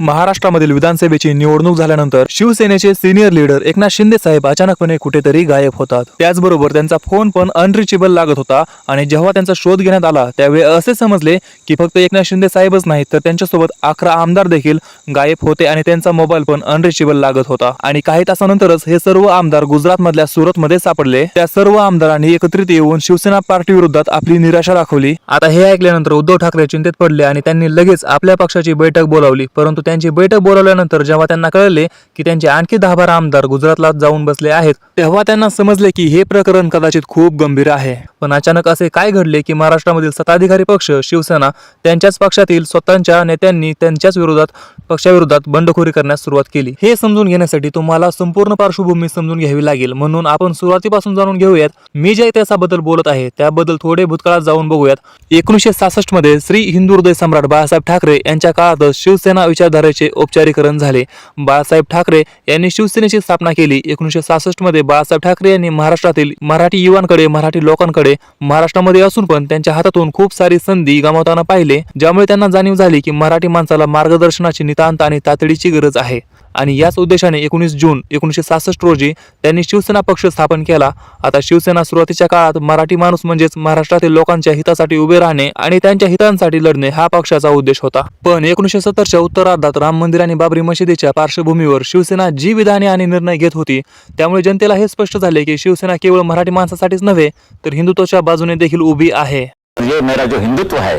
महाराष्ट्रामधील विधानसभेची निवडणूक झाल्यानंतर शिवसेनेचे सिनियर लीडर एकनाथ शिंदे साहेब अचानकपणे कुठेतरी गायब होतात. त्याचबरोबर त्यांचा फोन पण अनरिचेबल लागत होता आणि जेव्हा त्यांचा शोध घेण्यात आला त्यावेळी असे समजले की फक्त एकनाथ शिंदे साहेबच नाही तर त्यांच्यासोबत अकरा आमदार देखील गायब होते आणि त्यांचा मोबाईल पण अनरिचेबल लागत होता. आणि काही तासानंतरच हे सर्व आमदार गुजरातमधल्या सुरतमध्ये सापडले. त्या सर्व आमदारांनी एकत्रित येऊन शिवसेना पार्टी विरोधात आपली निराशा दाखवली. आता हे ऐकल्यानंतर उद्धव ठाकरे चिंतेत पडले आणि त्यांनी लगेच आपल्या पक्षाची बैठक बोलावली परंतु त्यांची बैठक बोलावल्यानंतर जेव्हा त्यांना कळले की त्यांचे आणखी दहा बारा आमदार गुजरातला जाऊन बसले आहेत तेव्हा त्यांना समजले की हे प्रकरण कदाचित खूप गंभीर आहे. पण अचानक असे काय घडले की महाराष्ट्रामधील सत्ताधिकारी पक्ष शिवसेना त्यांच्याच पक्षातील स्वतःच्या नेत्यांनी त्यांच्याच विरोधात पक्षाविरोधात बंडखोरी करण्यास सुरुवात केली. हे समजून घेण्यासाठी तुम्हाला संपूर्ण पार्श्वभूमी समजून घ्यावी लागेल. म्हणून आपण सुरुवातीपासून जाणून घेऊयात मी ज्या इतिहासाबद्दल बोलत आहे त्याबद्दल थोडे भूतकाळात जाऊन बघूयात. एकोणीसशे सासष्टमध्ये श्री हिंदू हृदय सम्राट बाळासाहेब ठाकरे यांच्या काळातच शिवसेना विचार विचारधारेचे औपचारीकरण झाले. बाळासाहेब ठाकरे यांनी शिवसेनेची स्थापना केली. एकोणीसशे सहासष्टमध्ये बाळासाहेब ठाकरे यांनी महाराष्ट्रातील मराठी युवांकडे मराठी लोकांकडे महाराष्ट्रामध्ये असून पण त्यांच्या हातातून खूप सारी संधी गमावताना पाहिले ज्यामुळे त्यांना जाणीव झाली की मराठी माणसाला मार्गदर्शनाची नितांत आणि तातडीची गरज आहे. आणि याच उद्देशाने एकोणीस जून एकोणीसशे सहासष्ट रोजी त्यांनी शिवसेना पक्ष स्थापन केला. आता शिवसेना सुरुवातीच्या काळात मराठी माणूस म्हणजेच महाराष्ट्रातील लोकांच्या हितासाठी उभे राहणे आणि त्यांच्या हितांसाठी लढणे हा पक्षाचा उद्देश होता. पण एकोणीसशे सत्तरच्या उत्तरार्धात राम मंदिर आणि बाबरी मशिदीच्या पार्श्वभूमीवर शिवसेना जी विधाने आणि निर्णय घेत होती त्यामुळे जनतेला हे स्पष्ट झाले की शिवसेना केवळ मराठी माणसासाठीच नव्हे तर हिंदुत्वाच्या बाजूने देखील उभी आहे. ये मेरा जो हिंदुत्व है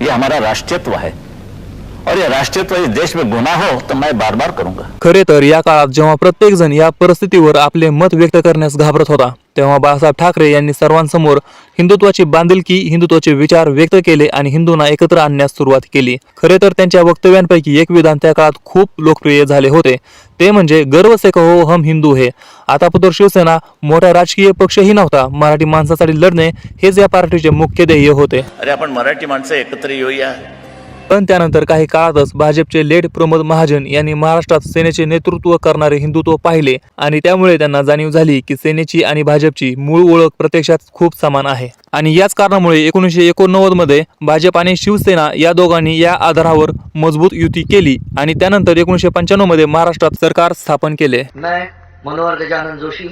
ये हमारा राष्ट्रीयत्व है. और ये राष्ट्रीयत्व इस देश में गुना हो तो मैं बार बार करूंगा। खरे तर या काळात जेव्हा प्रत्येक जण या परिस्थितीवर आपले मत व्यक्त करण्यास घाबरत होता तेव्हा बाळासाहेब ठाकरे यांनी सर्वांसमोर हिंदुत्वाची बांधिलकी हिंदुत्वाचे विचार व्यक्त केले आणि हिंदूंना एकत्र आणण्यास सुरुवात केली. खरे तर त्यांच्या वक्तव्यांपैकी एक विधान त्या काळात खूप लोकप्रिय झाले होते. ते म्हणजे गर्व से कहो हम हिंदू हे. आतापत्र शिवसेना मोठा राजकीय पक्षही नव्हता. मराठी माणसासाठी लढणे हेच या पार्टीचे मुख्य ध्येय होते. अरे आपण मराठी माणसं एकत्र येऊया. पण त्यानंतर काही काळातच भाजपचे लेड प्रमोद महाजन यांनी महाराष्ट्रात सेनेचे नेतृत्व करणारे हिंदुत्व पाहिले आणि त्यामुळे त्यांना जाणीव झाली की सेनेची आणि भाजपची मूळ ओळख प्रत्यक्षात खूप समान आहे. आणि याच कारणामुळे एकोणीसशे एकोणनव्वदमध्ये भाजप आणि शिवसेना या दोघांनी या आधारावर मजबूत युती केली आणि त्यानंतर एकोणीसशे पंच्याण्णवमध्ये महाराष्ट्रात सरकार स्थापन केले. मनोहर गजानन जोशी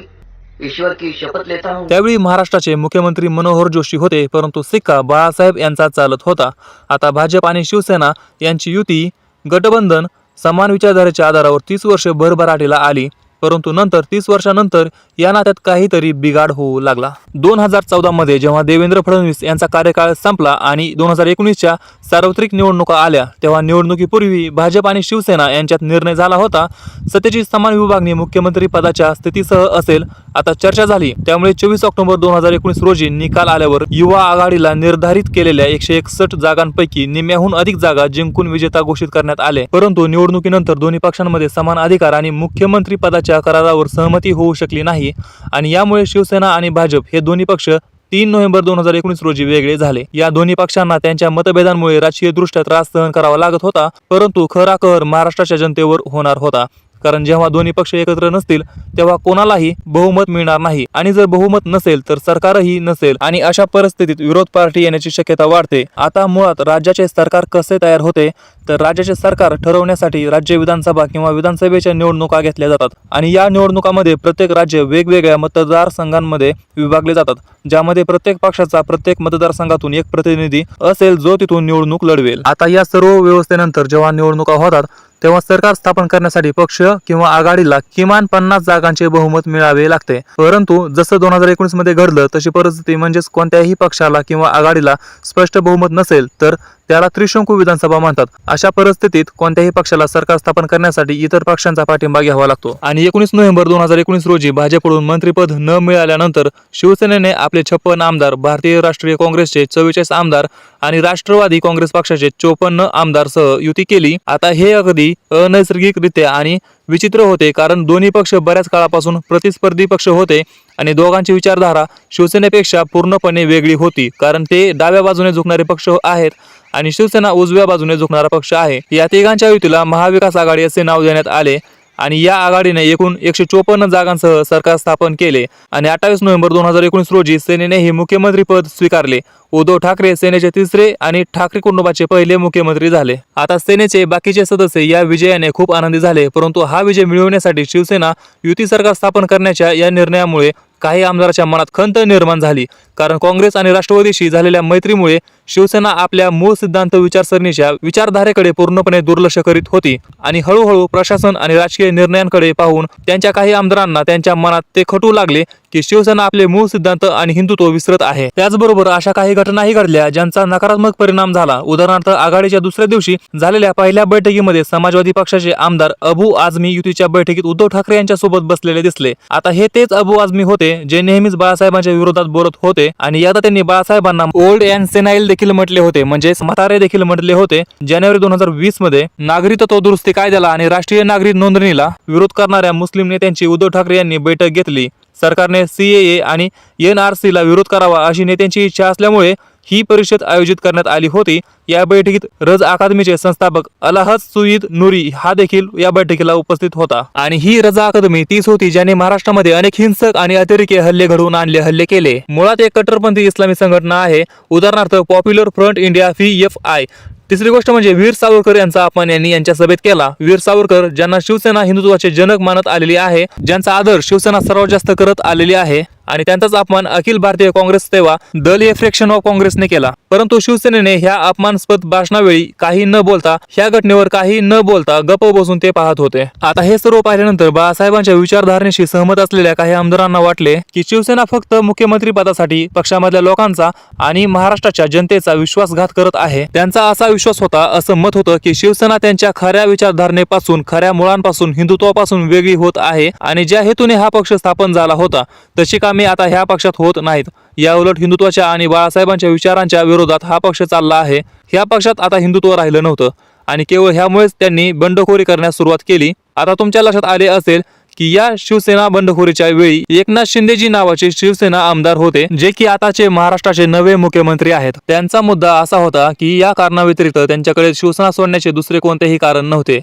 ईश्वर की शपथ लेता हूँ। त्यावेळी महाराष्ट्राचे मुख्यमंत्री मनोहर जोशी होते परंतु सिक्का बाळासाहेब यांचा चालत होता. आता भाजप आणि शिवसेना यांची युती गटबंधन समान विचारधारेच्या आधारावर तीस वर्षे भरभराटीला आली. परंतु नंतर तीस वर्षानंतर या नात्यात काहीतरी बिघाड होऊ लागला. दोन हजार चौदा मध्ये जेव्हा देवेंद्र फडणवीस यांचा कार्यकाळ संपला आणि दोन हजार एकोणीसच्या सार्वत्रिक निवडणुका आल्या तेव्हा निवडणुकीपूर्वी भाजप आणि शिवसेना यांच्यात निर्णय झाला होता. सत्तेची समान विभागणी मुख्यमंत्री पदाच्या स्थितीसह असेल आता चर्चा झाली. त्यामुळे चोवीस ऑक्टोबर दोन हजार एकोणीस रोजी निकाल आल्यावर युवा आघाडीला निर्धारित केलेल्या एकशे एकसष्ट जागांपैकी निम्म्याहून अधिक जागा जिंकून विजेता घोषित करण्यात आले. परंतु निवडणुकीनंतर दोन्ही पक्षांमध्ये समान अधिकार आणि मुख्यमंत्री पदाच्या करारावर सहमती होऊ शकली नाही आणि यामुळे शिवसेना आणि भाजप हे दोन्ही पक्ष तीन नोव्हेंबर दोन हजार एकोणीस रोजी वेगळे झाले. या दोन्ही पक्षांना त्यांच्या मतभेदांमुळे राजकीय दृष्ट्या त्रास सहन करावा लागत होता परंतु खरा कहर महाराष्ट्राच्या जनतेवर होणार होता. कारण जेव्हा दोन्ही पक्ष एकत्र नसतील तेव्हा कोणालाही बहुमत मिळणार नाही. आणि जर बहुमत नसेल तर सरकारही नसेल. आणि अशा परिस्थितीत विरोध पार्टी येण्याची शक्यता वाढते. आता मुळात राज्याचे सरकार कसे तयार होते? तर राज्याचे सरकार ठरवण्यासाठी राज्य विधानसभा किंवा विधानसभेच्या निवडणुका घेतल्या जातात. आणि या निवडणुकामध्ये प्रत्येक राज्य वेगवेगळ्या मतदारसंघांमध्ये विभागले जातात ज्यामध्ये प्रत्येक पक्षाचा प्रत्येक मतदारसंघातून एक प्रतिनिधी असेल जो तिथून निवडणूक लढवेल. आता या सर्व व्यवस्थेनंतर जेव्हा निवडणुका होतात तेव्हा सरकार स्थापन करण्यासाठी पक्ष किंवा आघाडीला किमान पन्नास जागांचे बहुमत मिळावे लागते. परंतु जसं दोन हजार एकोणीसमध्ये घडलं तशी परिस्थिती म्हणजेच कोणत्याही पक्षाला किंवा आघाडीला स्पष्ट बहुमत नसेल तर त्याला त्रिशंकू विधानसभा म्हणतात. अशा परिस्थितीत कोणत्याही पक्षाला सरकार स्थापन करण्यासाठी इतर पक्षांचा पाठिंबा घ्यावा लागतो. आणि एकोणीस नोव्हेंबर दोन हजार एकोणीस रोजी भाजपकडून मंत्रिपद न मिळाल्यानंतर शिवसेनेने आपले छप्पन आमदार भारतीय राष्ट्रीय काँग्रेसचे चव्वेचाळीस आमदार आणि राष्ट्रवादी काँग्रेस पक्षाचे चोपन्न आमदारसह युती केली. आता हे अगदी अनैसर्गिकरित्या आणि विचित्र होते कारण दोन्ही पक्ष बऱ्याच काळापासून प्रतिस्पर्धी पक्ष होते आणि दोघांची विचारधारा शिवसेनेपेक्षा पूर्णपणे वेगळी होती. कारण ते डाव्या बाजूने झुकणारे पक्ष आहेत. आणि शिवसेना उजव्या बाजूने झुकणारा पक्ष आहे. या तिघांच्या युतीला महाविकास आघाडी असे नाव देण्यात आले आणि या आघाडीने एकूण एकशे चोपन्न जागांसह सरकार स्थापन केले आणि अठ्ठावीस नोव्हेंबर दोन हजार एकोणीस रोजी सेनेने हे मुख्यमंत्री पद स्वीकारले. उद्धव ठाकरे सेनेचे तिसरे आणि ठाकरे कुटुंबाचे पहिले मुख्यमंत्री झाले. आता सेनेचे बाकीचे सदस्य या विजयाने खूप आनंदी झाले परंतु हा विजय मिळवण्यासाठी शिवसेना युती सरकार स्थापन करण्याच्या या निर्णयामुळे काही आमदाराच्या मनात खंत निर्माण झाली. कारण काँग्रेस आणि राष्ट्रवादीशी झालेल्या मैत्रीमुळे शिवसेना आपल्या मूळ सिद्धांत विचारसरणीच्या विचारधारेकडे पूर्णपणे दुर्लक्ष करीत होती. आणि हळूहळू प्रशासन आणि राजकीय निर्णयांकडे पाहून त्यांच्या काही आमदारांना त्यांच्या मनात ते खटू लागले की शिवसेना आपले मूळ सिद्धांत आणि हिंदुत्व विसरत आहे. त्याचबरोबर अशा काही घटनाही घडल्या ज्यांचा नकारात्मक परिणाम झाला. उदाहरणार्थ आघाडीच्या दुसऱ्या दिवशी झालेल्या पहिल्या बैठकीमध्ये समाजवादी पक्षाचे आमदार अबू आझमी युतीच्या बैठकीत उद्धव ठाकरे यांच्या सोबत बसलेले दिसले. आता हे तेच अबू आझमी होते जे नेहमीच बाळासाहेबांच्या विरोधात बोलत होते. आणि यात त्यांनी बाळासाहेबांना ओल्ड अँड सेनाईल देखील म्हटले होते म्हणजे म्हातारे देखील म्हटले होते. जानेवारी दोन हजार वीसमध्ये नागरिकत्व दुरुस्ती कायद्याला आणि राष्ट्रीय नागरिक नोंदणीला विरोध करणाऱ्या मुस्लिम नेत्यांची उद्धव ठाकरे यांनी बैठक घेतली. सरकारने सीएए आणि एन आर सीला विरोध करावा अशी नेत्यांची इच्छा असल्यामुळे ही परिषद आयोजित करण्यात आली होती. या बैठकीत रज अकादमीचे संस्थापक अलाहद सुईद नुरी हा देखील या बैठकीला उपस्थित होता. आणि ही रजा अकादमी तीच होती ज्याने महाराष्ट्रामध्ये अनेक हिंसक आणि अतिरेकी हल्ले घडवून आणले हल्ले केले. मुळात एक कट्टरपंथी इस्लामी संघटना आहे. उदाहरणार्थ Popular Front India P F I. तिसरी गोष्ट म्हणजे वीर सावरकर यांचा अपमान यांनी यांच्या सभेत केला. वीर सावरकर ज्यांना शिवसेना हिंदुत्वाचे जनक मानत आलेली आहे ज्यांचा आदर शिवसेना सर्वात जास्त करत आलेली आहे. आणि त्यांचाच अपमान अखिल भारतीय काँग्रेस तेव्हा दलीय फ्रेक्शन ऑफ काँग्रेसने केला. परंतु शिवसेनेने ह्या अपमानास्पद भाषणावेळी काही न बोलता ह्या घटनेवर काही न बोलता गप्प बसून ते पाहत होते. आता हे सर्व पाहिल्यानंतर बाळासाहेबांच्या विचारधारणेशी सहमत असलेल्या काही आमदारांना वाटले की शिवसेना फक्त मुख्यमंत्री पदासाठी पक्षामधल्या लोकांचा आणि महाराष्ट्राच्या जनतेचा विश्वासघात करत आहे. त्यांचा असा विश्वास होता असं मत होतं की शिवसेना त्यांच्या खऱ्या विचारधारणेपासून खऱ्या मुळांपासून हिंदुत्वापासून वेगळी होत आहे आणि ज्या हेतूने हा पक्ष स्थापन झाला होता तशी कामे कामे आता ह्या पक्षात होत नाहीत. या उलट हिंदुत्वाच्या आणि बाळासाहेबांच्या विचारांच्या विरोधात हा पक्ष चालला आहे. ह्या पक्षात आता हिंदुत्व राहिलं नव्हतं. आणि केवळ ह्यामुळेच त्यांनी बंडखोरी करण्यास सुरुवात केली. आता तुमच्या लक्षात आले असेल की या शिवसेना बंडखोरीच्या वेळी एकनाथ शिंदेजी नावाचे शिवसेना आमदार होते जे की आताचे महाराष्ट्राचे नवे मुख्यमंत्री आहेत. त्यांचा मुद्दा असा होता की या कारणाव्यतिरिक्त त्यांच्याकडे शिवसेना सोडण्याचे दुसरे कोणतेही कारण नव्हते.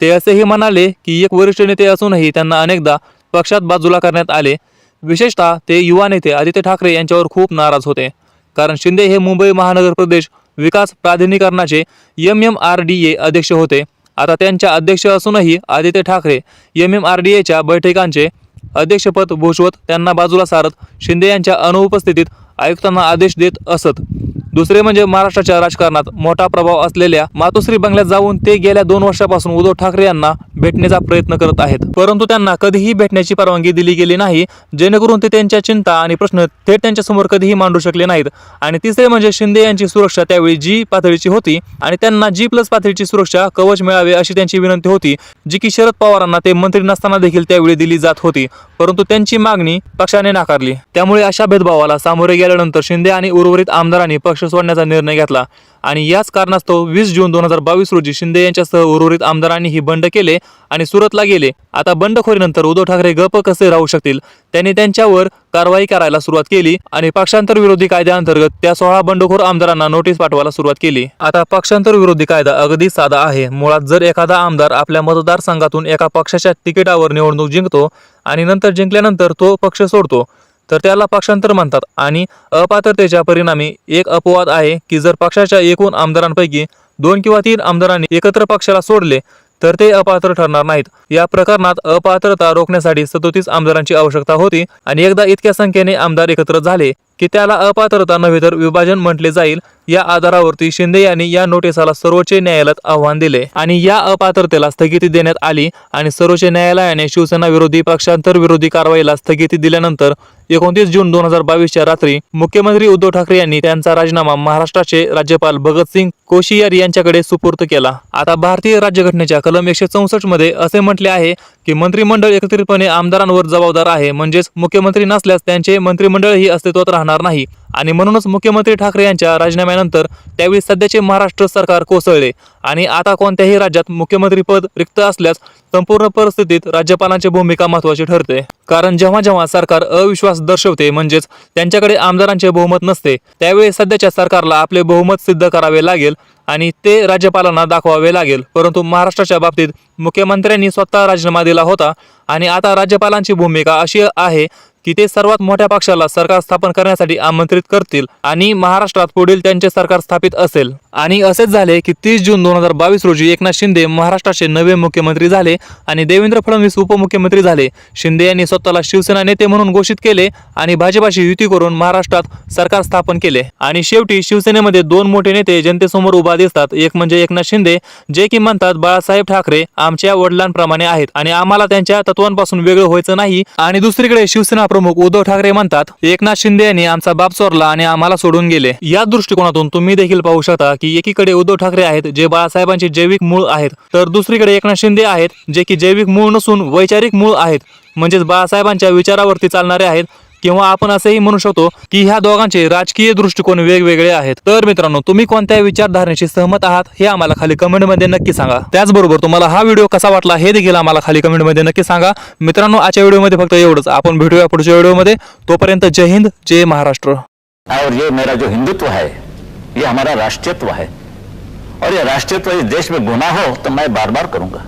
ते असेही म्हणाले की एक वरिष्ठ नेते असूनही त्यांना अनेकदा पक्षात बाजूला करण्यात आले. विशेषतः ते युवा नेते आदित्य ठाकरे यांच्यावर खूप नाराज होते. कारण शिंदे हे मुंबई महानगर प्रदेश विकास प्राधिकरणाचे M M R D A अध्यक्ष होते. आता त्यांच्या अध्यक्ष असूनही Aaditya Thackeray M M R D एच्या बैठकांचे अध्यक्षपद भूषवत त्यांना बाजूला सारत शिंदे यांच्या अनुपस्थितीत आयुक्तांना आदेश देत असत. दुसरे म्हणजे महाराष्ट्राच्या राजकारणात मोठा प्रभाव असलेल्या मातोश्री बंगल्यात जाऊन ते गेल्या दोन वर्षापासून उद्धव ठाकरे यांना भेटण्याचा प्रयत्न करत आहेत. परंतु त्यांना कधीही भेटण्याची परवानगी दिली गेली नाही जेणेकरून ते त्यांच्या चिंता आणि प्रश्न थेट त्यांच्यासमोर कधीही मांडू शकले नाहीत. आणि तिसरे म्हणजे शिंदे यांची सुरक्षा त्यावेळी जी पातळीची होती आणि त्यांना जी प्लस पातळीची सुरक्षा कवच मिळावे अशी त्यांची विनंती होती जी की शरद पवारांना ते मंत्री नसताना देखील त्यावेळी दिली जात होती. परंतु त्यांची मागणी पक्षाने नाकारली. त्यामुळे अशा भेदभावाला सामोरे गेल्यानंतर शिंदे आणि उर्वरित आमदारांनी पक्ष सोडण्याचा निर्णय घेतला. आणि याच कारणास्तव वीस जून दोन हजार बावीस रोजी शिंदे यांच्यासह उर्वरित आमदारांनी ही बंड केले आणि सुरतला गेले. आता बंडखोरीनंतर उद्धव ठाकरे गप कसे राहू शकतील? त्यांनी त्यांच्यावर कारवाई करायला सुरुवात केली आणि पक्षांतर विरोधी कायद्याअंतर्गत त्या सोळा बंडखोर आमदारांना नोटीस पाठवायला सुरुवात केली. आता पक्षांतर विरोधी कायदा अगदी साधा आहे. मुळात जर एखादा आमदार आपल्या मतदारसंघातून एका पक्षाच्या तिकिटावर निवडणूक जिंकतो आणि नंतर जिंकल्यानंतर तो पक्ष सोडतो तर त्याला पक्षांतर म्हणतात. आणि अपात्रतेच्या परिणामी एक अपवाद आहे की जर पक्षाच्या एकूण आमदारांपैकी दोन किंवा तीन आमदारांनी एकत्र पक्षाला सोडले तर ते अपात्र ठरणार नाहीत. या प्रकरणात अपात्रता रोखण्यासाठी सदोतीस आमदारांची आवश्यकता होती आणि एकदा इतक्या संख्येने आमदार एकत्र झाले की त्याला अपात्रता नव्हे तर विभाजन म्हटले जाईल. या आधारावरती शिंदे यांनी या नोटिसाला सर्वोच्च न्यायालयात आव्हान दिले आणि या अपात्रतेला स्थगिती देण्यात आली आणि सर्वोच्च न्यायालयाने शिवसेना विरोधी पक्षांतर विरोधी कारवाईला स्थगिती दिल्यानंतर एकोणतीस जून दोन हजार बावीसच्या रात्री मुख्यमंत्री उद्धव ठाकरे यांनी त्यांचा राजीनामा महाराष्ट्राचे राज्यपाल भगतसिंग कोशियारी यांच्याकडे सुपूर्त केला. आता भारतीय राज्यघटनेच्या कलम एकशे चौसष्टमध्ये असे म्हटले आहे की मंत्रिमंडळ एकत्रितपणे आमदारांवर जबाबदार आहे म्हणजेच मुख्यमंत्री नसल्यास त्यांचे मंत्रिमंडळही अस्तित्वात राहणार नाही. आणि म्हणूनच मुख्यमंत्री ठाकरे यांच्या राजीनाम्यानंतर त्यावेळी सध्याचे महाराष्ट्र सरकार कोसळले. आणि आता कोणत्याही राज्यात मुख्यमंत्रीपद रिक्त असल्यास संपूर्ण परिस्थितीत राज्यपालांची भूमिका महत्त्वाची ठरते. कारण जेव्हा जेव्हा सरकार अविश्वास दर्शवते म्हणजेच त्यांच्याकडे आमदारांचे बहुमत नसते त्यावेळी सध्याच्या सरकारला आपले बहुमत सिद्ध करावे लागेल आणि ते राज्यपालांना दाखवावे लागेल. परंतु महाराष्ट्राच्या बाबतीत मुख्यमंत्र्यांनी स्वतः राजीनामा दिला होता आणि आता राज्यपालांची भूमिका अशी आहे तिथे सर्वात मोठ्या पक्षाला सरकार स्थापन करण्यासाठी आमंत्रित करतील आणि महाराष्ट्रात पुढील त्यांचे सरकार स्थापित असेल. आणि असेच झाले की तीस जून दोन हजार बावीस रोजी एकनाथ शिंदे महाराष्ट्राचे नवे मुख्यमंत्री झाले आणि देवेंद्र फडणवीस उपमुख्यमंत्री झाले. शिंदे यांनी स्वतःला शिवसेना नेते म्हणून घोषित केले आणि भाजपाशी युती करून महाराष्ट्रात सरकार स्थापन केले. आणि शेवटी शिवसेनेमध्ये दोन मोठे नेते जनतेसमोर उभा दिसतात. एक म्हणजे एकनाथ शिंदे जे की म्हणतात बाळासाहेब ठाकरे आमच्या वडिलांप्रमाणे आहेत आणि आम्हाला त्यांच्या तत्वांपासून वेगळं व्हायचं नाही. आणि दुसरीकडे शिवसेना प्रमुख उद्धव ठाकरे म्हणतात एकनाथ शिंदे यांनी आमचा बाप चोरला आणि आम्हाला सोडून गेले. या दृष्टिकोनातून तुम्ही देखील पाहू शकता की एकीकडे उद्धव ठाकरे आहेत जे बाळासाहेबांचे जैविक मूळ आहेत तर दुसरीकडे एकनाथ शिंदे आहेत जे की जैविक मूळ नसून वैचारिक मूळ आहेत. म्हणजेच बाळासाहेबांच्या विचारावरती चालणारे आहेत. किंवा आपण असंही म्हणू शकतो की ह्या दोघांचे राजकीय दृष्टिकोन वेगवेगळे आहेत. तर मित्रांनो तुम्ही कोणत्या विचारधारणेशी सहमत आहात हे आम्हाला खाली कमेंटमध्ये नक्की सांगा. त्याचबरोबर तुम्हाला हा व्हिडिओ कसा वाटला हे देखील आम्हाला खाली कमेंटमध्ये नक्की सांगा. मित्रांनो आजच्या व्हिडिओमध्ये फक्त एवढंच. आपण भेटूया पुढच्या व्हिडिओमध्ये. तोपर्यंत जय हिंद जय महाराष्ट्र. और ये मेरा जो हिंदुत्व है ये हमारा राष्ट्रीयत्व है। और ये राष्ट्रीयत्व इस देश में गुना हो तो मैं बार बार करूंगा।